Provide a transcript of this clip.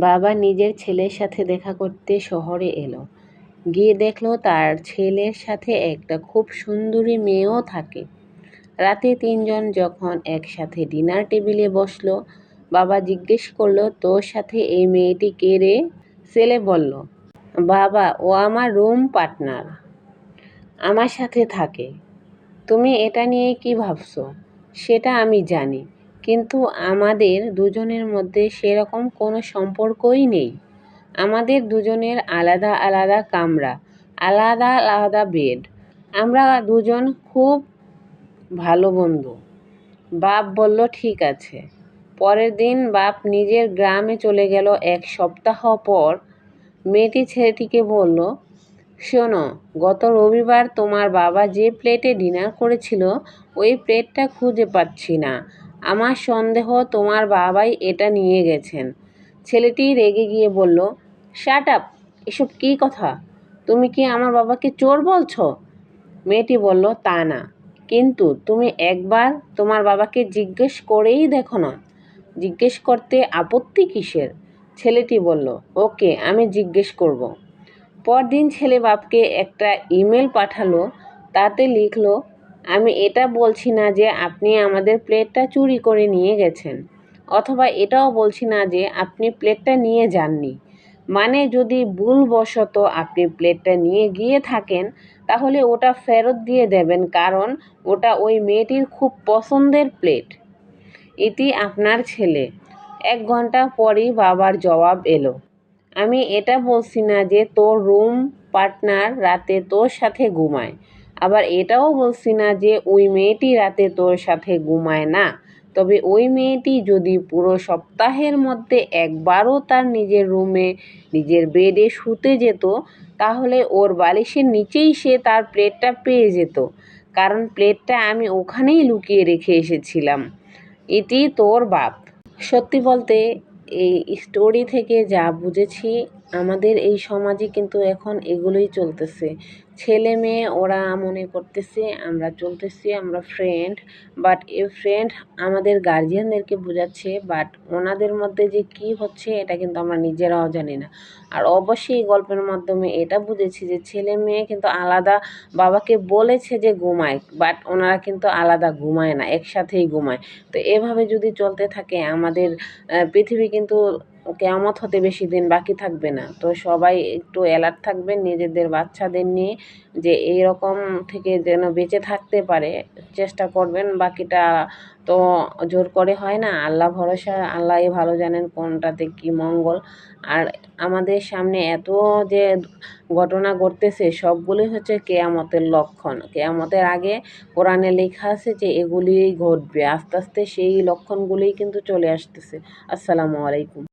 বাবা নিজের ছেলের সাথে দেখা করতে শহরে এলো। গিয়ে দেখল তার ছেলের সাথে একটা খুব সুন্দরী মেয়েও থাকে। রাতে তিনজন যখন একসাথে ডিনার টেবিলে বসল, বাবা জিজ্ঞেস করল, তোর সাথে এই মেয়েটি কে রে? ছেলে বলল, বাবা, ও আমার রুম পার্টনার। আমার সাথে থাকে। তুমি এটা নিয়ে কি ভাবছ? সেটা আমি জানি। কিন্তু আমাদের দুজনের মধ্যে সেরকম কোনো সম্পর্কই নেই। আমাদের দুজনের আলাদা আলাদা কামরা, আলাদা আলাদা বেড আমরা দুজন খুব ভালো বন্ধু। বাপ বলল, ঠিক আছে। পরের দিন বাপ নিজের গ্রামে চলে গেল। এক সপ্তাহ পর মেয়েটি ছেলেটিকে বলল, শোনো, গত রবিবার তোমার বাবা যে প্লেটে ডিনার করেছিল, ওই প্লেটটা খুঁজে পাচ্ছি না। আমার সন্দেহ তোমার বাবাই এটা নিয়ে গেছেন। ছেলেটি রেগে গিয়ে বলল শাট আপ এসব কী কথা? তুমি কি আমার বাবাকে চোর বলছো? মেয়েটি বলল, তা না। কিন্তু তুমি একবার তোমার বাবাকে জিজ্ঞেস করেই দেখো না। জিজ্ঞেস করতে আপত্তি কিসের? ছেলেটি বলল, ওকে, আমি জিজ্ঞেস করব। পরদিন ছেলে বাপকে একটা ইমেল পাঠালো, তাতে লিখলো আমি এটা বলছি না যে আপনি আমাদের প্লেটটা চুরি করে নিয়ে গেছেন। অথবা এটাও বলছি না যে আপনি প্লেটটা নিয়ে যাননি। মানে যদি ভুলবশত আপনি প্লেটটা নিয়ে গিয়ে থাকেন, তাহলে ওটা ফেরত দিয়ে দেবেন কারণ ওটা ওই মেয়েটির খুব পছন্দের প্লেট। এটি আপনার ছেলে। এক ঘণ্টা পরই বাবার জবাব এলো। আমি এটা বলছি না যে তোর রুম পার্টনার রাতে তোর সাথে ঘুমায়। আবার এটাও বলছি না যে ওই মেয়েটি রাতে তোর সাথে ঘুমায় না। তবে ওই মেয়েটি যদি পুরো সপ্তাহের মধ্যে একবারও তার নিজের রুমে নিজের বেডে শুতে যেত, তাহলে ওর বালিশের নিচেই সে তার প্লেটটা পেয়ে যেত। কারণ প্লেটটা আমি ওখানেই লুকিয়ে রেখে এসেছিলাম। এটি তোর বাপ। সত্যি বলতে এই স্টোরি থেকে যা বুঝেছি আমাদের এই সমাজে কিন্তু এখন এগুলোই চলতেছে। ছেলে মেয়ে ওরা মনে করতেছে, আমরা চলতেছি, আমরা ফ্রেন্ড বাট এ ফ্রেন্ড আমাদের গার্জিয়ানদেরকে বোঝাচ্ছে বাট ওনাদের মধ্যে যে কি হচ্ছে এটা কিন্তু আমরা নিজেরাও জানি না। আর অবশ্যই এই গল্পের মাধ্যমে এটা বুঝেছি যে ছেলে মেয়ে কিন্তু আলাদা বাবাকে বলেছে যে ঘুমায় বাট ওনারা কিন্তু আলাদা ঘুমায় না, একসাথেই ঘুমায়। তো এভাবে যদি চলতে থাকে, আমাদের পৃথিবী কিন্তু কেয়ামত হতে বেশি দিন বাকি থাকবে না। তো সবাই একটু অ্যালার্ট থাকবেন নিজেদের বাচ্চাদের নিয়ে যে এই রকম থেকে যেন বেঁচে থাকতে পারে, চেষ্টা করবেন। বাকিটা তো জোর করে হয় না। আল্লাহ ভরসা, আল্লাহ ভালো জানেন কোনটাতে কি মঙ্গল। আর আমাদের সামনে এত যে ঘটনা ঘটতেছে, সবগুলোই হচ্ছে কেয়ামতের লক্ষণ। কেয়ামতের আগে কোরআনে লেখা আছে যে এগুলিই ঘটবে। আস্তে আস্তে সেই লক্ষণগুলোই কিন্তু চলে আসতেছে। আসসালামু আলাইকুম।